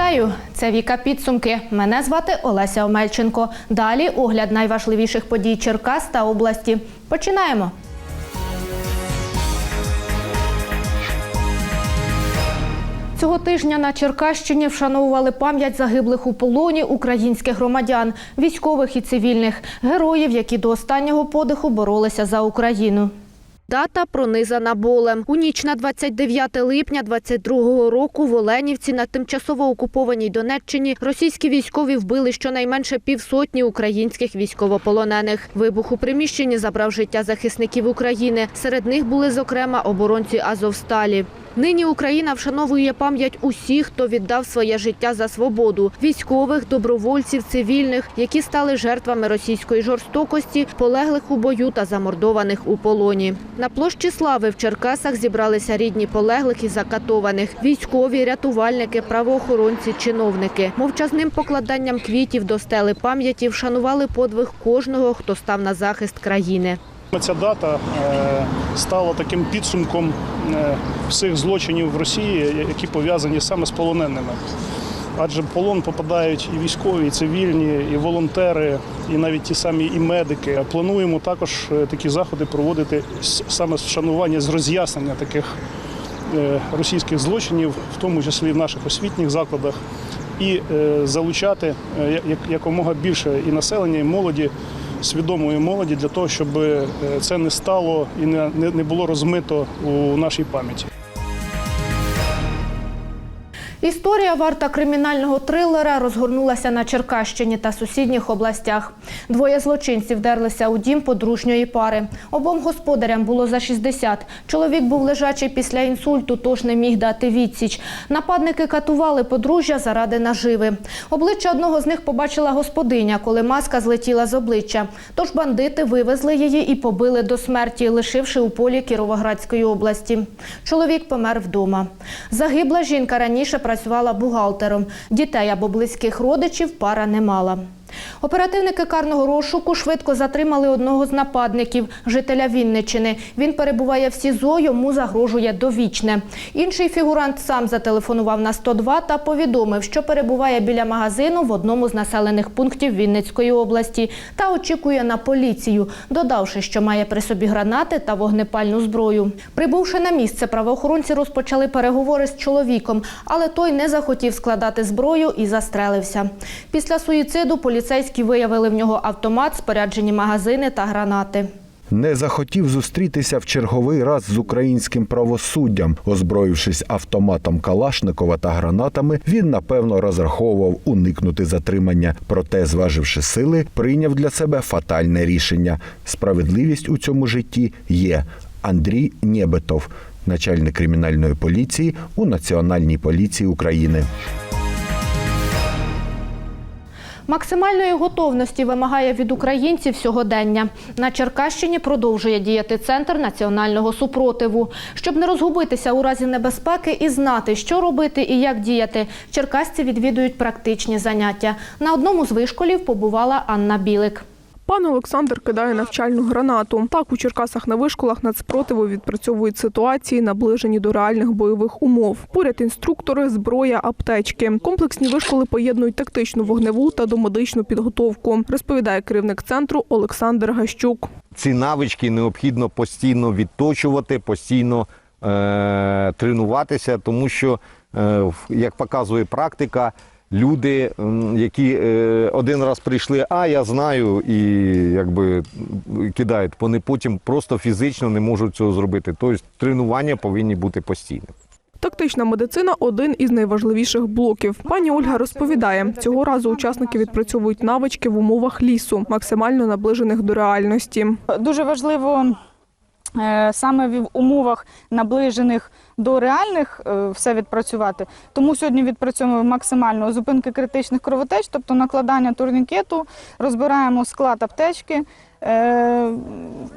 Вітаю! Це Віка Підсумки. Мене звати Олеся Омельченко. Далі огляд найважливіших подій Черкас та області. Починаємо. Цього тижня на Черкащині вшановували пам'ять загиблих у полоні українських громадян, військових і цивільних, героїв, які до останнього подиху боролися за Україну. Дата пронизана болем. У ніч на 29 липня 22-го року в Оленівці на тимчасово окупованій Донеччині російські військові вбили щонайменше півсотні українських військовополонених. Вибух у приміщенні забрав життя захисників України. Серед них були, зокрема, оборонці Азовсталі. Нині Україна вшановує пам'ять усіх, хто віддав своє життя за свободу військових, добровольців, цивільних, які стали жертвами російської жорстокості, полеглих у бою та замордованих у полоні. На площі Слави в Черкасах зібралися рідні полеглих і закатованих, військові, рятувальники, правоохоронці, чиновники. Мовчазним покладанням квітів до стели пам'яті вшанували подвиг кожного, хто став на захист країни. Ця дата е, стала таким підсумком е, всіх злочинів в Росії, які пов'язані саме з полоненими. Адже в полон попадають і військові, і цивільні, і волонтери, і навіть ті самі і медики. Плануємо також е, такі заходи проводити саме з вшанування, з роз'яснення таких е, російських злочинів, в тому числі в наших освітніх закладах, і е, залучати якомога більше і населення, і молоді, свідомої молоді для того, щоб це не стало і не було розмито у нашій пам'яті. Історія варта кримінального трилера розгорнулася на Черкащині та сусідніх областях. Двоє злочинців вдерлися у дім подружньої пари. Обом господарям було за 60. Чоловік був лежачий після інсульту, тож не міг дати відсіч. Нападники катували подружжя заради наживи. Обличчя одного з них побачила господиня, коли маска злетіла з обличчя. Тож бандити вивезли її і побили до смерті, лишивши у полі Кіровоградської області. Чоловік помер вдома. Загибла жінка раніше працювала бухгалтером. Дітей або близьких родичів пара не мала. Оперативники карного розшуку швидко затримали одного з нападників, жителя Вінничини. Він перебуває в СІЗО, йому загрожує довічне. Інший фігурант сам зателефонував на 102 та повідомив, що перебуває біля магазину в одному з населених пунктів Вінницької області та очікує на поліцію, додавши, що має при собі гранати та вогнепальну зброю. Прибувши на місце, правоохоронці розпочали переговори з чоловіком, але той не захотів складати зброю і застрелився. Після суїциду поліцейські виявили в нього автомат, споряджені магазини та гранати. Не захотів зустрітися в черговий раз з українським правосуддям. Озброївшись автоматом Калашникова та гранатами, він напевно розраховував уникнути затримання. Проте, зваживши сили, прийняв для себе фатальне рішення. Справедливість у цьому житті є. Андрій Нєбетов, начальник кримінальної поліції у Національній поліції України. Максимальної готовності вимагає від українців сьогодення. На Черкащині продовжує діяти центр національного супротиву. Щоб не розгубитися у разі небезпеки і знати, що робити і як діяти, черкасці відвідують практичні заняття. На одному з вишколів побувала Анна Білик. Пан Олександр кидає навчальну гранату. Так у Черкасах на вишколах нацпротиву відпрацьовують ситуації, наближені до реальних бойових умов. Поряд інструктори, зброя, аптечки. Комплексні вишколи поєднують тактичну вогневу та домедичну підготовку, розповідає керівник центру Олександр Гащук. ці навички необхідно постійно відточувати, постійно е, тренуватися, тому що, е, як показує практика, люди, які е, один раз прийшли, а я знаю, і якби кидають, вони потім просто фізично не можуть цього зробити. Тобто тренування повинні бути постійними. Тактична медицина один із найважливіших блоків. Пані Ольга розповідає, цього разу учасники відпрацьовують навички в умовах лісу, максимально наближених до реальності. Дуже важливо саме в умовах наближених до реальних е, все відпрацювати. Тому сьогодні відпрацьовуємо максимально зупинки критичних кровотеч, тобто накладання турнікету, розбираємо склад аптечки, е,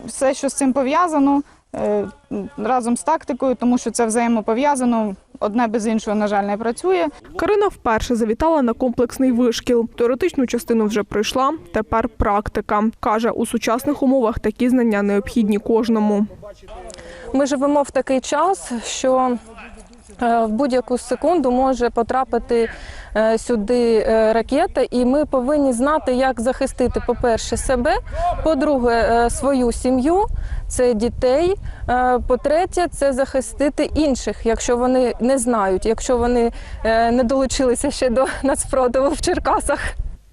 все, що з цим пов'язано. Е, Разом з тактикою, тому що це взаємопов'язано, одне без іншого, на жаль, не працює. Карина вперше завітала на комплексний вишкіл. Теоретичну частину вже пройшла, тепер практика. Каже, у сучасних умовах такі знання необхідні кожному. Ми живемо в такий час, що В будь-яку секунду може потрапити е, сюди е, ракета, і ми повинні знати, як захистити, по-перше, себе, по-друге, е, свою сім'ю, це дітей. е, По-третє, це захистити інших, якщо вони не знають, якщо вони е, не долучилися ще до нацпротиву в Черкасах.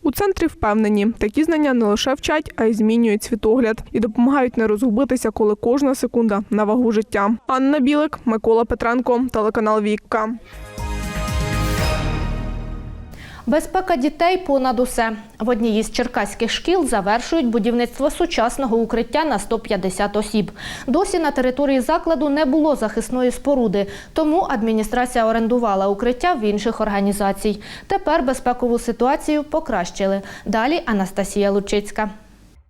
У центрі впевнені, такі знання не лише вчать, а й змінюють світогляд і допомагають не розгубитися, коли кожна секунда на вагу життя. Анна Білик, Микола Петренко, телеканал Вікка. Безпека дітей понад усе. В одній із черкаських шкіл завершують будівництво сучасного укриття на 150 осіб. Досі на території закладу не було захисної споруди, тому адміністрація орендувала укриття в інших організацій. Тепер безпекову ситуацію покращили. Далі Анастасія Лучицька.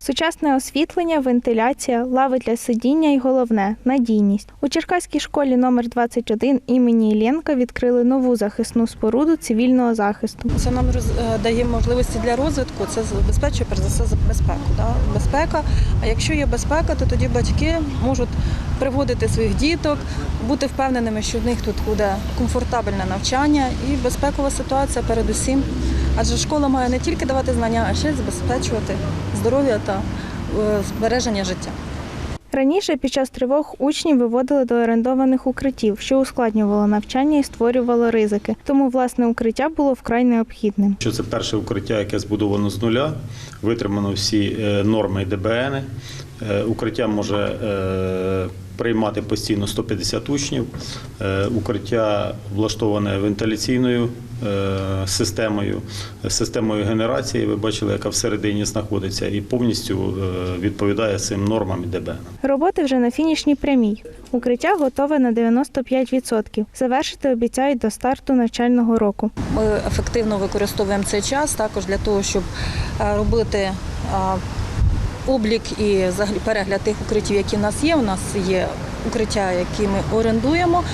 Сучасне освітлення, вентиляція, лави для сидіння і головне надійність. У Черкаській школі номер 21 імені Іллєнка відкрили нову захисну споруду цивільного захисту. Це нам е, дає можливості для розвитку. Це забезпечує перш за все безпеку. Да? Безпека. А якщо є безпека, то тоді батьки можуть приводити своїх діток, бути впевненими, що в них тут буде комфортабельне навчання і безпекова ситуація передусім. Адже школа має не тільки давати знання, а ще й забезпечувати здоров'я та е, збереження життя. Раніше під час тривог учні виводили до орендованих укриттів, що ускладнювало навчання і створювало ризики. Тому власне укриття було вкрай необхідним. Що це перше укриття, яке збудовано з нуля, витримано всі е, норми ДБН. Е, Укриття може приймати постійно 150 учнів. Е, Укриття влаштоване вентиляційною е, системою, системою генерації. Ви бачили, яка всередині знаходиться, і повністю е, відповідає цим нормам і ДБН. Роботи вже на фінішній прямій. Укриття готове на 95%. Завершити обіцяють до старту навчального року. Ми ефективно використовуємо цей час також для того, щоб робити облік і перегляд тих укриттів, які в нас є. У нас є укриття, які ми орендуємо.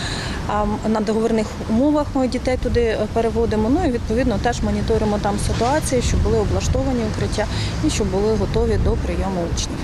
На договірних умовах ми дітей туди е, переводимо. Ну і відповідно теж моніторимо там ситуації, щоб були облаштовані укриття і щоб були готові до прийому учнів.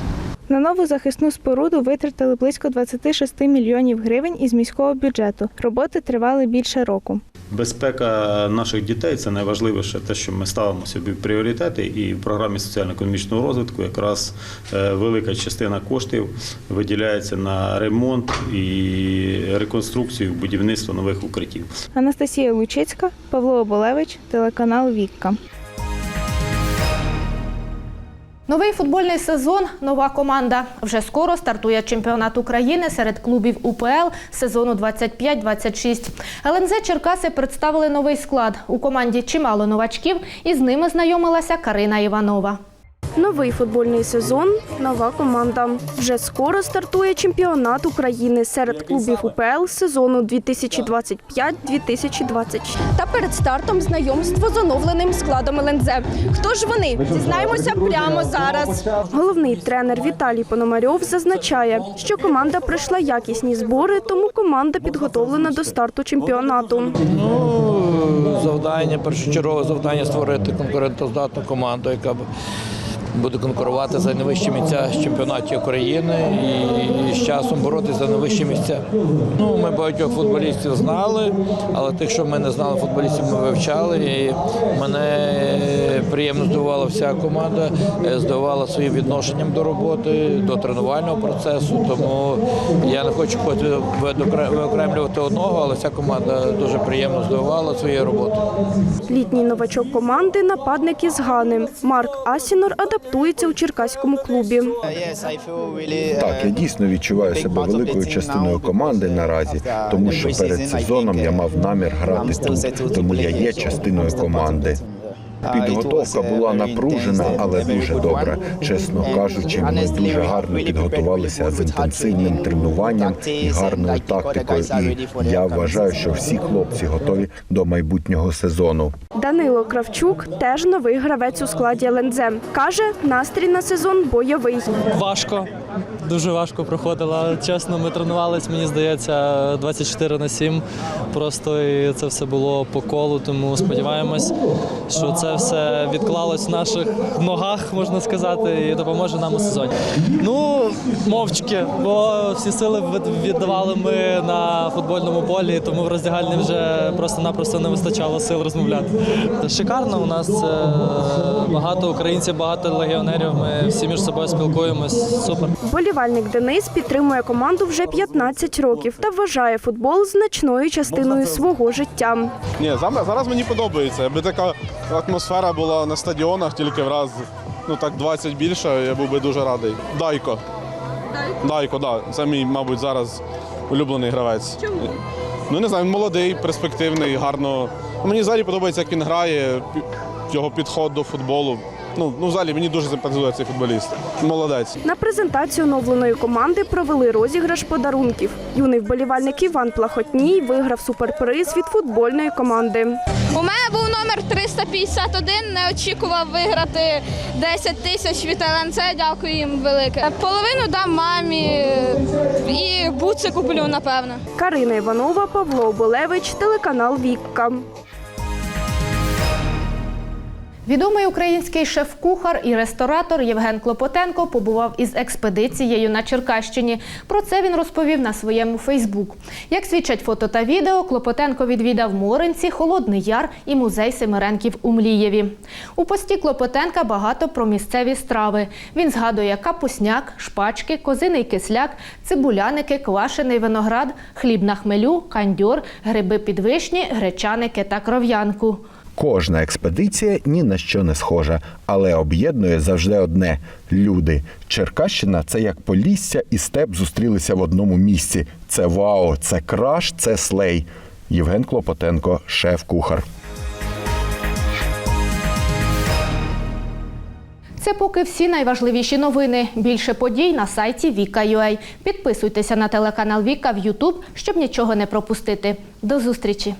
На нову захисну споруду витратили близько 26 мільйонів гривень із міського бюджету. Роботи тривали більше року. Безпека наших дітей це найважливіше, те, що ми ставимо собі пріоритети, і в програмі соціально-економічного розвитку якраз е, велика частина коштів виділяється на ремонт і реконструкцію будівництва нових укриттів. Анастасія Лучицька, Павло Оболевич, телеканал Вікка. Новий футбольний сезон, нова команда. Вже скоро стартує чемпіонат України серед клубів УПЛ сезону 25-26. ЛНЗ Черкаси представили новий склад. У команді чимало новачків, і з ними знайомилася Карина Іванова. Новий футбольний сезон, нова команда. Вже скоро стартує чемпіонат України серед клубів УПЛ сезону 2025-2026. Та перед стартом знайомство з оновленим складом ЛНЗ. Хто ж вони? Дізнаємося прямо зараз. Головний тренер Віталій Пономарьов зазначає, що команда пройшла якісні збори, тому команда підготовлена до старту чемпіонату. Ну, завдання, першочергове завдання створити конкурентоздатну команду, яка б буде конкурувати за найвищі місця з чемпіонаті України і з часом боротися за найвищі місця. Ну, ми багатьох футболістів знали, але тих, що ми не знали футболістів, ми вивчали. І мене приємно здивувала вся команда, е, здивувала своїм відношенням до роботи, до тренувального процесу. Тому я не хочу виокремлювати одного, але вся команда дуже приємно здивувала своєю роботою. Літній новачок команди нападник із Гани. Марк Асінор адаптується у черкаському клубі. Так, я дійсно відчуваю себе великою частиною команди наразі, тому що перед сезоном я мав намір грати тут, тому я є частиною команди. Підготовка була напружена, але дуже добра. Чесно кажучи, ми дуже гарно підготувалися з інтенсивним тренуванням і гарною тактикою. І я вважаю, що всі хлопці готові до майбутнього сезону. Данило Кравчук теж новий гравець у складі ЛНЗ. Каже, настрій на сезон бойовий. Важко, дуже важко проходила. Чесно, ми тренувалися, мені здається, 24 на 7. Просто і це все було по колу. Тому сподіваємось, що це все відклалось в наших ногах, можна сказати, і допоможе нам у сезоні. Ну, мовчки, бо всі сили віддавали ми на футбольному полі, тому в роздягальні вже просто-напросто не вистачало сил розмовляти. Шикарно, у нас е, багато українців, багато легіонерів. Ми всі між собою спілкуємось. Супер. Вболівальник Денис підтримує команду вже 15 років та вважає футбол значною частиною свого життя. Ні, зараз, мені подобається. Якби така атмосфера була на стадіонах, тільки враз ну так 20 більше, я був би дуже радий. Дайко. Дайко, так. Да. Це мій, мабуть, зараз улюблений гравець. Чому? Ну не знаю, він молодий, перспективний, гарно. Мені взагалі подобається, як він грає, його підход до футболу. Ну, ну взагалі мені дуже симпатизує цей футболіст. Молодець. На презентацію оновленої команди провели розіграш подарунків. Юний вболівальник Іван Плахотній виграв суперприз від футбольної команди. У мене був номер 351, не очікував виграти 10 тисяч від ЛНЦ, дякую їм велике. Половину дам мамі і бутси куплю, напевно. Карина Іванова, Павло Оболевич, телеканал Вікка. Відомий український шеф-кухар і ресторатор Євген Клопотенко побував із експедицією на Черкащині. Про це він розповів на своєму Фейсбук. Як свідчать фото та відео, Клопотенко відвідав Моринці, Холодний Яр і музей Семиренків у Млієві. У пості Клопотенка багато про місцеві страви. Він згадує капусняк, шпачки, козиний кисляк, цибуляники, квашений виноград, хліб на хмелю, кандьор, гриби підвишні, гречаники та кров'янку. Кожна експедиція ні на що не схожа, але об'єднує завжди одне люди. Черкащина це як Полісся і степ зустрілися в одному місці. Це вау, це краш, це слей. Євген Клопотенко, шеф-кухар. Це поки всі найважливіші новини. Більше подій на сайті Віка.ua. Підписуйтеся на телеканал Віка в Ютуб, щоб нічого не пропустити. До зустрічі!